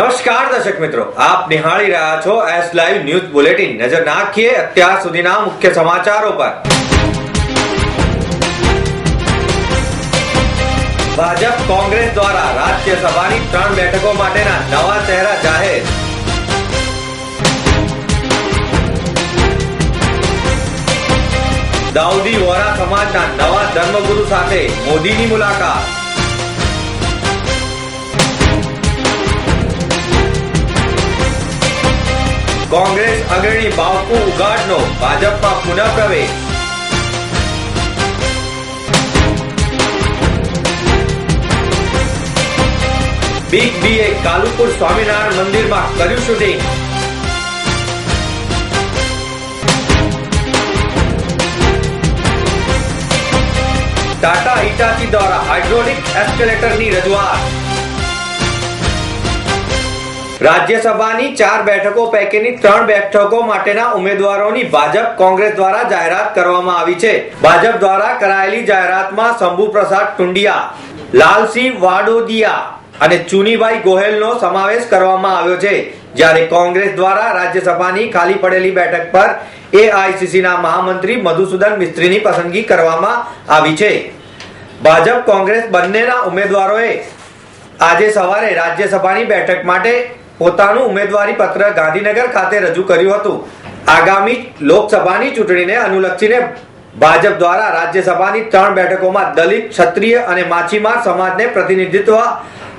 દર્શક મિત્રો, આપ નિહાળી રહ્યા છો એસ લાઈવ ન્યૂઝ બુલેટિન નજર નાખીએ અત્યાર સુધીના મુખ્ય સમાચારો પર. ભાજપ કોંગ્રેસ દ્વારા રાજ્યસભાની ત્રણ બેઠકો માટેના નવા ચહેરા જાહેર. દાઉદી વોરા સમાજના નવા ધર્મગુરુ સાથે મોદીની મુલાકાત. કોંગ્રેસ અગ્રણી બાપુ ઉગાડનો ભાજપમાં પુનઃ પ્રવેશ બિગ બીએ કાલુપુર સ્વામિનારાયણ મંદિરમાં કર્યું શૂટિંગ ટાટા હિટાચી દ્વારા હાઇડ્રોલિક એસ્કેલેટરની રજૂઆત. રાજ્યસભાની ચાર બેઠકો પૈકીની ત્રણ બેઠકો માટેના ઉમેદવારોની ભાજપ કોંગ્રેસ દ્વારા જાહેરાત કરવામાં આવી છે. ભાજપ દ્વારા કરાયેલી જાહેરાતમાં શંભુ પ્રસાદ ટુંડિયા, લાલસિંહ વાડોદિયા અને ચુનીભાઈ ગોહેલનો સમાવેશ કરવામાં આવ્યો છે. જ્યારે કોંગ્રેસ દ્વારા રાજ્યસભાની ખાલી પડેલી બેઠક પર એઆઈસીસીના મહામંત્રી મધુસૂદન મિસ્ત્રીની પસંદગી કરવામાં આવી છે. ભાજપ કોંગ્રેસ બંનેના ઉમેદવારોએ આજે સવારે રાજ્યસભાની બેઠક માટે પોતાનું ઉમેદવારી પત્ર ગાંધીનગર ખાતે રજૂ કર્યું હતું. આગામી લોકસભાની ચૂંટણીને અનુલક્ષીને ભાજપ દ્વારા રાજ્યસભાની ત્રણ બેઠકોમાં દલિત, ક્ષત્રિય અને માછીમાર સમાજને પ્રતિનિધિત્વ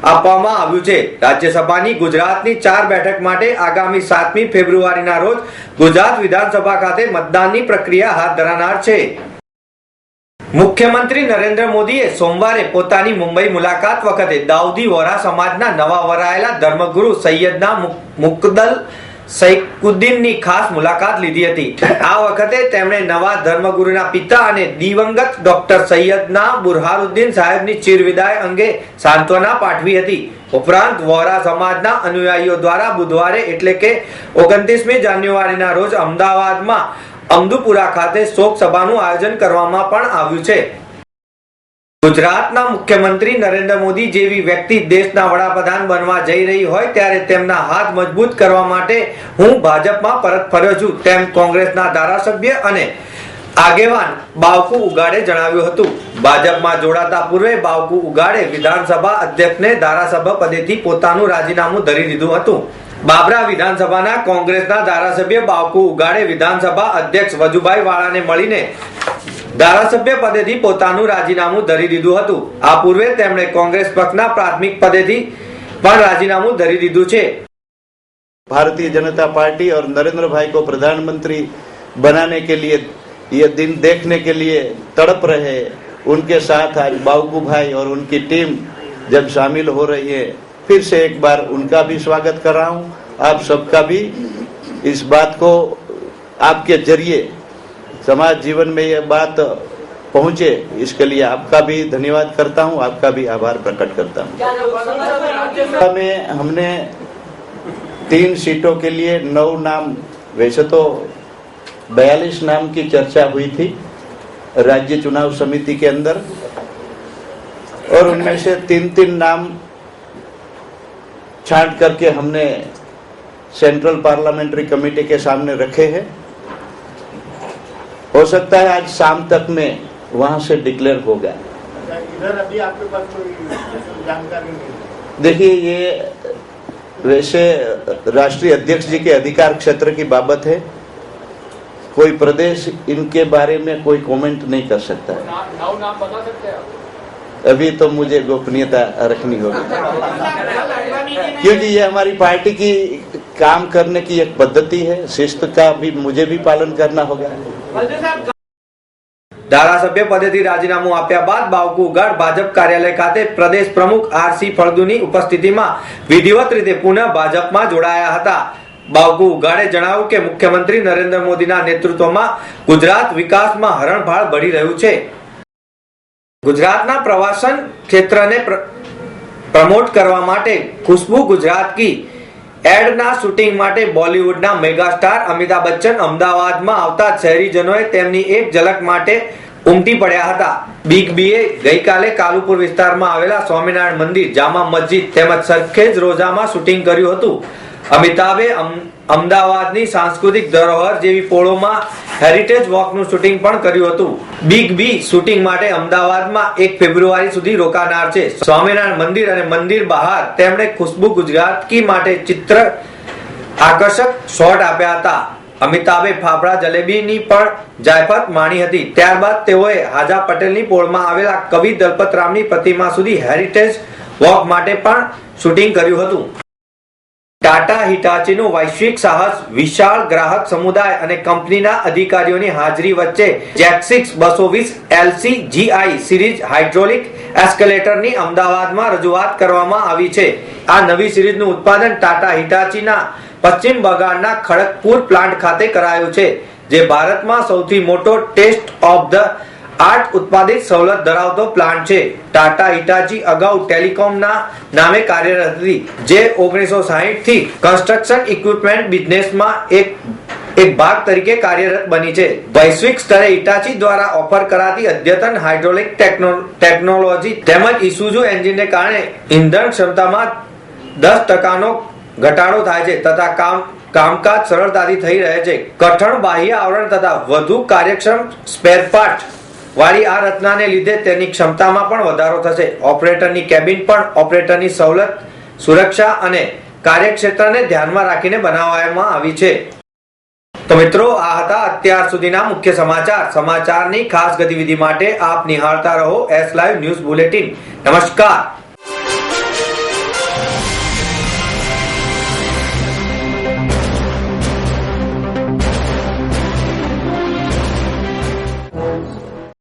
આપવામાં આવ્યું છે. રાજ્યસભાની ગુજરાતની ચાર બેઠક માટે આગામી સાતમી ફેબ્રુઆરીના રોજ ગુજરાત વિધાનસભા ખાતે મતદાનની પ્રક્રિયા હાથ ધરાનાર છે. મુખ્યમંત્રી નરેન્દ્ર મોદીએ સોમવારે પોતાની મુંબઈ મુલાકાત વખતે દાઉદી વોરા સમાજના નવા વરાયેલા ધર્મગુરુ સૈયદના મુકદલ સૈકુદ્દીનની ખાસ મુલાકાત લીધી હતી. આ વખતે તેમણે નવા ધર્મગુરુના પિતા અને દિવંગત ડોક્ટર સૈયદના બુરહારુદ્દીન સાહેબની ચિરવિદાય અંગે સાંત્વના પાઠવી હતી. ઉપરાંત વોરા સમાજના અનુયાયીઓ દ્વારા બુધવારે એટલે કે ઓગણત્રીસમી જાન્યુઆરીના રોજ અમદાવાદમાં અમદુપુરા ખાતે શોક સભાનું આયોજન કરવામાં પણ આવ્યું છે. ગુજરાતના મુખ્યમંત્રી નરેન્દ્ર મોદી જેવી વ્યક્તિ દેશના વડાપ્રધાન બનવા જઈ રહી હોય ત્યારે તેમના હાથ મજબૂત કરવા માટે હું ભાજપમાં પરત ફર્યો છું, તેમ કોંગ્રેસના ધારાસભ્ય અને આગેવાન બાવકુ ઉગાડે જણાવ્યું હતું. ભાજપમાં જોડાતા પૂર્વે બાવકુ ઉગાડે વિધાનસભા અધ્યક્ષને ધારાસભ્ય પદેથી પોતાનું રાજીનામું ધરી દીધું હતું. બાબરા વિધાનસભાના કોંગ્રેસના ધારાસભ્ય બાવકુ ઉગાડે વિધાનસભા અધ્યક્ષ વજુભાઈ વાળાને મળીને ધારાસભ્ય પદેથી પોતાનું રાજીનામું ધરી દીધું હતું આ પૂર્વે તેમણે કોંગ્રેસ પક્ષના પ્રાથમિક પદેથી પણ રાજીનામું ધરી દીધું છે भारतीय जनता पार्टी और नरेंद्र भाई को प्रधानमंत्री बनाने के लिए ये दिन देखने के लिए तड़प रहे हैं उनके साथ आज बाबू भाई और उनकी टीम जब शामिल हो रही है फिर से एक बार उनका भी स्वागत कर रहा हूँ। आप सबका भी इस बात को आपके ज़रिए समाज जीवन में ये बात पहुँचे, इसके लिए आपका भी धन्यवाद करता हूँ, आपका भी आभार प्रकट करता हूँ। में हमने तीन सीटों के लिए नौ नाम, वैसे तो बयालीस नाम की चर्चा हुई थी राज्य चुनाव समिति के अंदर, और उनमें से तीन तीन नाम छांट करके हमने सेंट्रल पार्लियामेंट्री कमेटी के सामने रखे हैं। हो सकता है आज शाम तक में वहाँ से डिक्लेयर हो गया। इधर अभी आपके पास कोई जानकारी नहीं देखिए ये वैसे राष्ट्रीय अध्यक्ष जी के अधिकार क्षेत्र की बाबत है। कोई प्रदेश इनके बारे में कोई कमेंट नहीं कर सकता है। नाम नाम बता सकते हैं आप? अभी तो मुझे गोपनीयता रखनी होगी क्योंकि ये हमारी पार्टी की काम करने की एक पद्धति है शिस्त का भी मुझे भी पालन करना होगा ધારાસભ્ય પદેથી રાજીનામું આપ્યા બાદ બાવકુ ઉગાડ ભાજપ કાર્યાલય ખાતે પ્રદેશ પ્રમુખ આરસી ફળદુની ઉપસ્થિતિમાં વિધિવત રીતે પુનઃ ભાજપમાં જોડાયા હતા બાવકુ ઉગાડે જણાવ્યું કે મુખ્યમંત્રી નરેન્દ્ર મોદીના નેતૃત્વમાં ગુજરાત વિકાસમાં હરણફાળ બળી રહ્યું છે ગુજરાતના પ્રવાસન ક્ષેત્રને પ્ર- પ્રમોટ કરવા માટે ખુશ્બુ ગુજરાત કી એડના શૂટિંગ માટે બોલિવૂડના મેગાસ્ટાર અમિતાભ બચ્ચન અમદાવાદમાં આવતા શહેરીજનોએ તેમની એક ઝલક માટે ઉમટી પડ્યા હતા. બિગ બીએ ગઈકાલે કાલુપુર વિસ્તારમાં આવેલા સ્વામિનારાયણ મંદિર, જામા મસ્જિદ તેમજ સરખેજ રોજામાં શૂટિંગ કર્યું હતું. અમિતાભે અમ- અમદાવાદની સાંસ્કૃતિક ધરોહર જેવી પોળોમાં હેરિટેજ વોકનું શૂટિંગ પણ કર્યું હતું. બિગ બી શૂટિંગ માટે અમદાવાદમાં એક ફેબ્રુઆરી સુધી રોકાનાર છે. સ્વામિનારાયણ મંદિર અને મંદિર બહાર તેમણે ખુશ્બુ ગુજરાતકી માટે ચિત્ર આકર્ષક શોટ આપ્યા હતા. અમિતાભે ફાફડા જલેબીની પણ જાયફત માણી હતી. ત્યારબાદ તેઓએ હાજા પટેલની પોળમાં આવેલા કવિ દલપતરામની પ્રતિમા સુધી હેરિટેજ વોક માટે પણ શૂટિંગ કર્યું હતું. ટાટા, હિટાચીનું વૈશ્વિક સાહસ, વિશાળ ગ્રાહક સમુદાય અને કંપનીના અધિકારીઓની હાજરી વચ્ચે જેક્સિક્સ બસો વીસ એલસી જીઆઈ સિરીઝ હાઇડ્રોલિક એસ્કેલેટરની અમદાવાદમાં રજૂઆત કરવામાં આવી છે. આ નવી સિરીઝનું ઉત્પાદન ટાટા, હિટાચીના પશ્ચિમ બંગાળના ખડગપુર પ્લાન્ટ ખાતે કરાયું છે, જે ભારતમાં સૌથી મોટો ટેસ્ટ ઓફ ધ આર્ટ ઉત્પાદિત સવલત ધરાવતો પ્લાન્ટ છે. ટાટા, હિટાચી અગાઉ ટેલિકોમના નામે કાર્યરત હતી, જે ઓગણીસો થી કન્સ્ટ્રક્શન ઇક્વિપમેન્ટ બિઝનેસમાં એક એક ભાગ તરીકે કાર્યરત બની છે. વૈશ્વિક સ્તરે ઇટાચી દ્વારા ઓફર કરાતી અદ્યતન હાઇડ્રોલિક ટેકનોલોજી તેમજ ઇસુઝુ એન્જિનને કારણે ઇંધણ ક્ષમતામાં દસ ટકાનો ઘટાડો થાય છે તથા કામ, કામકાજ સરળતાથી થઈ રહે છે. કઠણ બાહ્ય આવરણ તથા વધુ કાર્યક્ષમ સ્પેર પાર્ટ વાળી આ રચનાને લીધે તેની ક્ષમતામાં પણ વધારો થશે. ઓપરેટરની કેબિન પણ ઓપરેટરની સવલત, સુરક્ષા અને કાર્યક્ષેત્રને ધ્યાનમાં રાખીને બનાવવામાં આવી છે. તો મિત્રો, આ હતા અત્યાર સુધીના મુખ્ય સમાચાર. સમાચારની ખાસ ગતિવિધિ માટે આપ નિહાળતા રહો એસ લાઈવ ન્યૂઝ બુલેટિન નમસ્કાર.